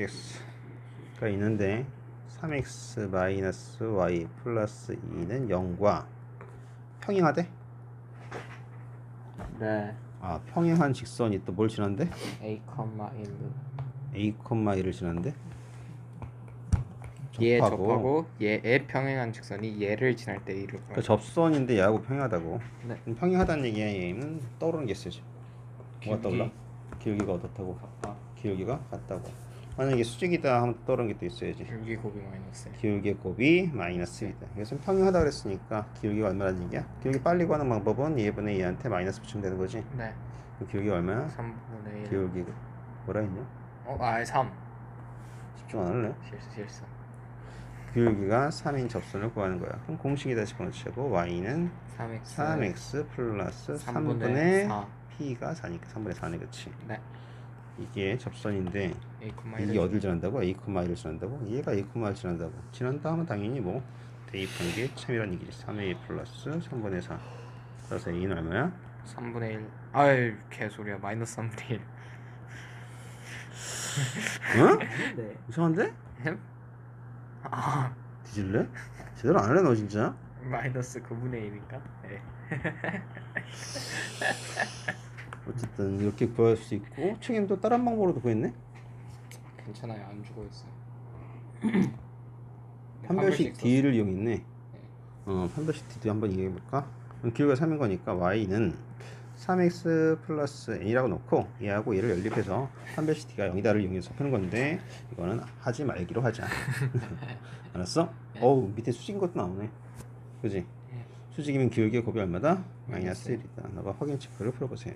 x가 있는데 3x 마이너스 y 플러스 2는 0과 평행하대? 네. 아 평행한 직선이 또 뭘 지난데? A, 1. a, 1을 지난데? 얘 접하고 얘의 평행한 직선이 얘를 지날 때 이를 그 접선인데 얘하고 평행하다고 네. 그럼 평행하다는 얘기야 얘는 떠오르는 게 있어야지 뭐가. 떠올라? 기울기가 어떻다고? 아, 기울기가 같다고 만약에 수직이다 하면 떠오르는 게또 있어야지 길기 곱이 마이너스. 기울기의 곱이 마이너스 1이다. 그래서 평행하다 그랬으니까 기울기가 얼마라는 얘기야? 기울기 빨리 구하는 방법은 얘분의 얘한테 마이너스 붙이면 되는 거지. 네. 그럼 기울기가 얼마야? 3분의 1. 기울기 뭐라 했냐? 어, 아, 3. 집중 안 할래? 실수, 실수. 기울기가 3인 접선을 구하는 거야. 그럼 공식이 다시 번호치고 y는 3x. 3x 플러스 3분의 3분의 4. p가 4니까 3분의 4네 그치? 네. 이게 접선인데 이게 어딜 지난다고? a, 1을 지난다고? 얘가 a, 1을 지난다고. 지난다 하면 당연히 뭐 대입한 게 참이란 얘기지. 3a 플러스 3분의 4. 그래서 a는 얼마야? 3분의 1. 아이, 개소리야. 마이너스 3분의 1. 응? 네. 이상한데? 아, 뒤질래? 제대로 안 할래 너 진짜? 마이너스 9분의 1인가? 네. 어쨌든 이렇게 구할 수 있고 책임도 다른 방법으로도 구했네? 괜찮아요. 안 죽어 있어요. 판별식. D를 이용했네 어 판별식 D도 한번 이용해볼까? 그럼 기울기가 3인 거니까 Y는 3x 플러스 n이라고 놓고 얘하고 얘를 연립해서 판별식 D가 0이다를 이용해서 푸는 건데 이거는 하지 말기로 하자 알았어? 어우 밑에 수직인 것도 나오네 그지? 네. 수직이면 기울기의 곱이 얼마다? 마이너스 1이다 너가 확인 체크를 풀어보세요